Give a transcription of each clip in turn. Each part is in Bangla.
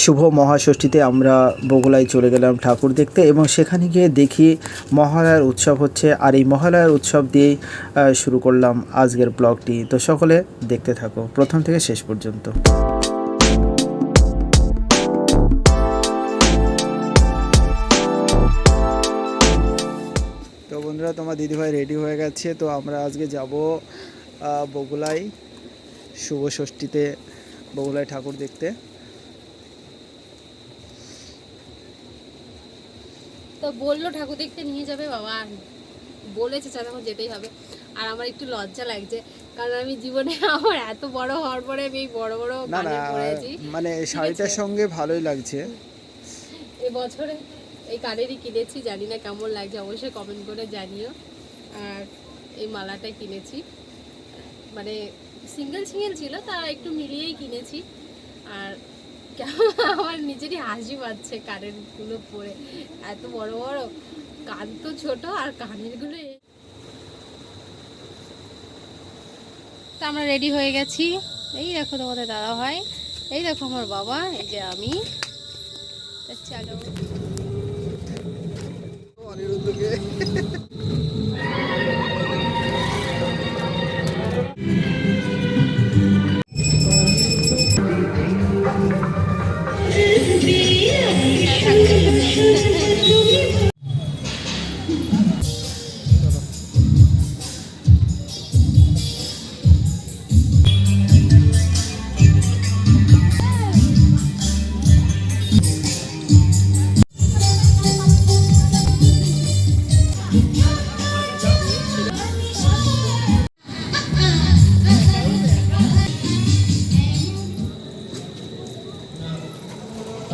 শুভ মহাষষ্ঠীতে আমরা বগুলায় চলে গেলাম ঠাকুর দেখতে এবং সেখানে গিয়ে দেখি মহালয়ার উৎসব হচ্ছে আর এই মহালয়ার উৎসব দিয়েই শুরু করলাম আজকের ব্লগটি। তো সকলে দেখতে থাকো, প্রথম থেকে শেষ পর্যন্ত। তো বন্ধুরা, তোমার দিদিভাই রেডি হয়ে গেছে, তো আমরা আজকে যাব বগুলায় শুভ ষষ্ঠীতে বগুলায় ঠাকুর দেখতে। তো বলল ঠাকুর দেখতে নিয়ে যাবে বাবা বলেছে চাঁদ আমার যেতেই হবে। আর আমার একটু লজ্জা লাগছে কারণ আমি জীবনে আমার এত বড় হওয়ার পরে আমি এই বড় বড় কানে মানে শাড়িটার সঙ্গে ভালোই লাগছে। এবছরে এই কানেরই কিনেছি জানি না কেমন লাগছে অবশ্যই কমেন্ট করে জানিও। আর এই মালাটা কিনেছি। মানে সিঙ্গেল সিঙ্গেল ছিল তা একটু মিলিয়েই কিনেছি। আর আমার নিজেরই হাসি পাচ্ছে কানেরগুলো পরে। এত বড় বড়। কান তো ছোট আর কানেরগুলো তো আমরা রেডি হয়ে গেছি। এই দেখো তোমাদের দাদা ভাই এই দেখো আমার বাবা, এই যে আমি। চলো।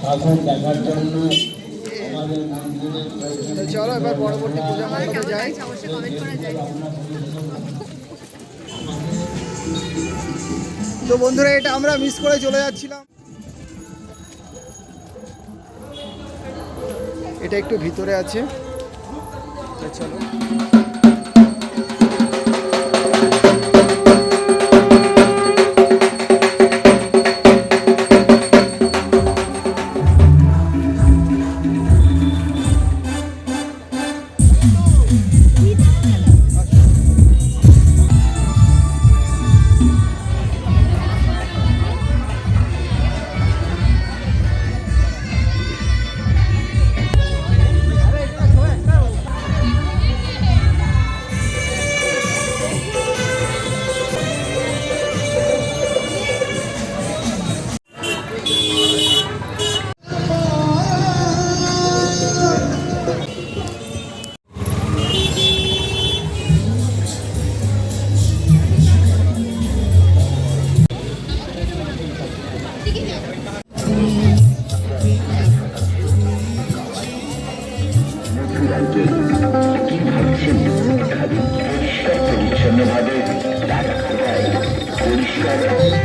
ঠাকুর দেখার জন্য আমাদের মন্দিরে তো চলো এবার পরবর্তী পূজা মণ্ডপে যাই তো বন্ধুরা এটা আমরা মিস করে চলে যাচ্ছিলাম। এটা একটু ভিতরে আছে। চলো।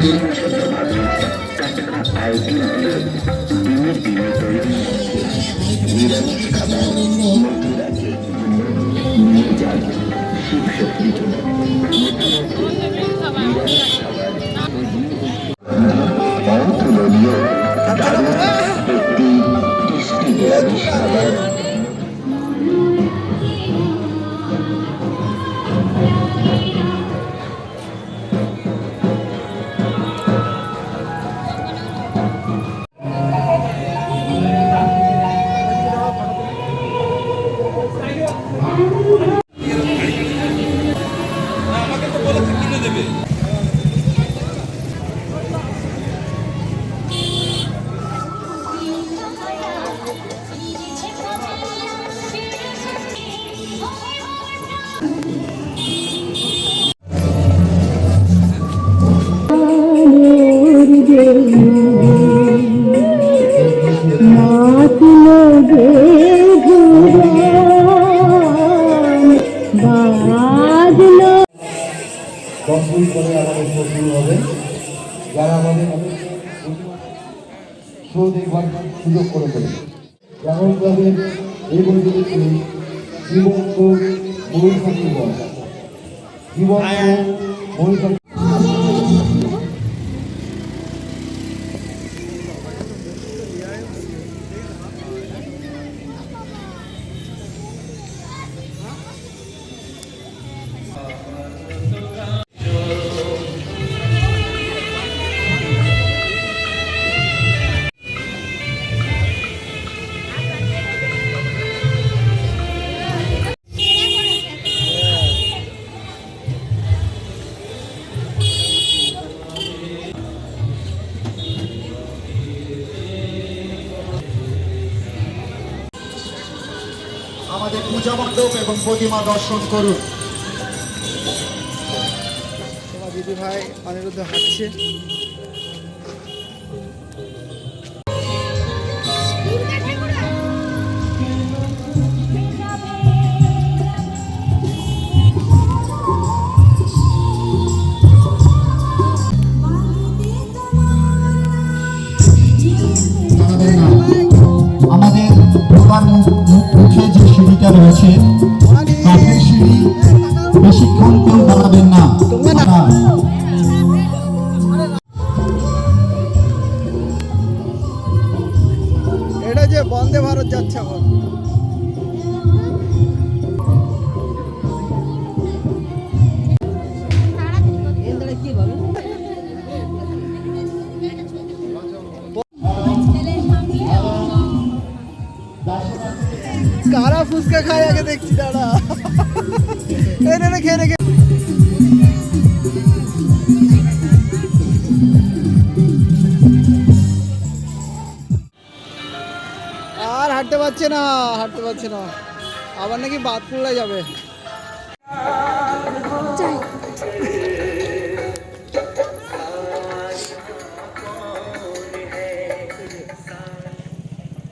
Thank you. শো শুরু হবে যারা আমাদের করে যেমন ক্লাবের এই মণ্ডপ এবং প্রতিমা দর্শন করুন। দিদি ভাই অনিরুদ্ধ হাঁটছে। ফুচকা খায় আগে দেখছি দাঁড়া। এই নে খেয়ে নে। আর হাঁটতে পারছে না হাঁটতে পারছে না। আবার নাকি বাতকুল্লায় যাবে।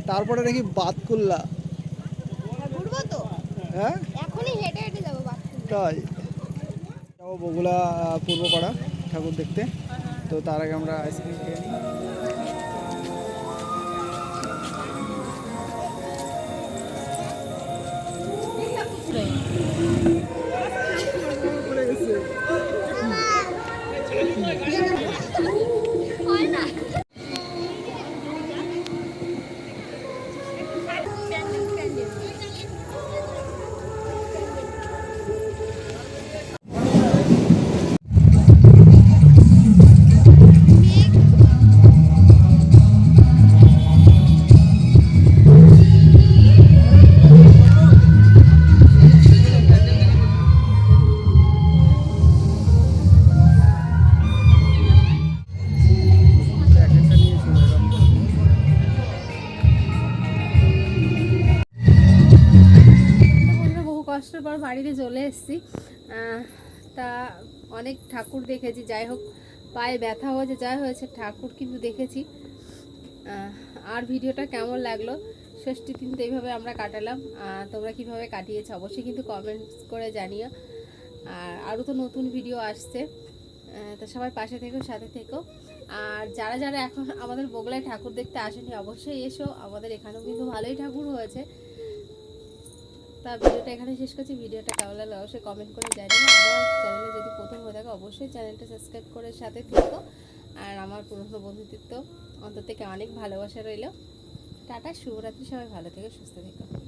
তারপরে নাকি বাতকুল্লা। হ্যাঁ? এখনই হেঁটে হেঁটে যাব তাই? যাব বগুলা পূর্বপাড়া ঠাকুর দেখতে। তো তার আগে আমরা আইসক্রিম খেয়ে নিই। বাড়িতে চলে এসেছি। তা অনেক ঠাকুর দেখেছি, যাই হোক, পায়ে ব্যথা হয়েছে, যাই হয়েছে ঠাকুর কিন্তু দেখেছি। আর ভিডিওটা কেমন লাগল? ষষ্ঠী দিন তো এইভাবে আমরা কাটালাম। তোমরা কীভাবে কাটিয়েছো? অবশ্যই কিন্তু কমেন্টস করে জানিও। আর আরও তো নতুন ভিডিও আসছে। তো সবাই পাশে থেকো, সাথে থেকো। আর যারা যারা এখন আমাদের বগলায় ঠাকুর দেখতে আসেনি, অবশ্যই এসো। আমাদের এখানেও কিন্তু ভালোই ঠাকুর হয়েছে। তা ভিডিওটা এখানে শেষ করছি। ভিডিওটা কেমন লাগল অবশ্যই কমেন্ট করে জানিয়ে আমার চ্যানেলে যদি প্রথম হয়ে থাকে, অবশ্যই চ্যানেলটা সাবস্ক্রাইব করে সাথে থেকো। আর আমার পুরনো বন্ধুত্ব অন্তর থেকে অনেক ভালোবাসা রইল। টাটা, শুভরাত্রি, সবাই ভালো থেকে, সুস্থ থেকো।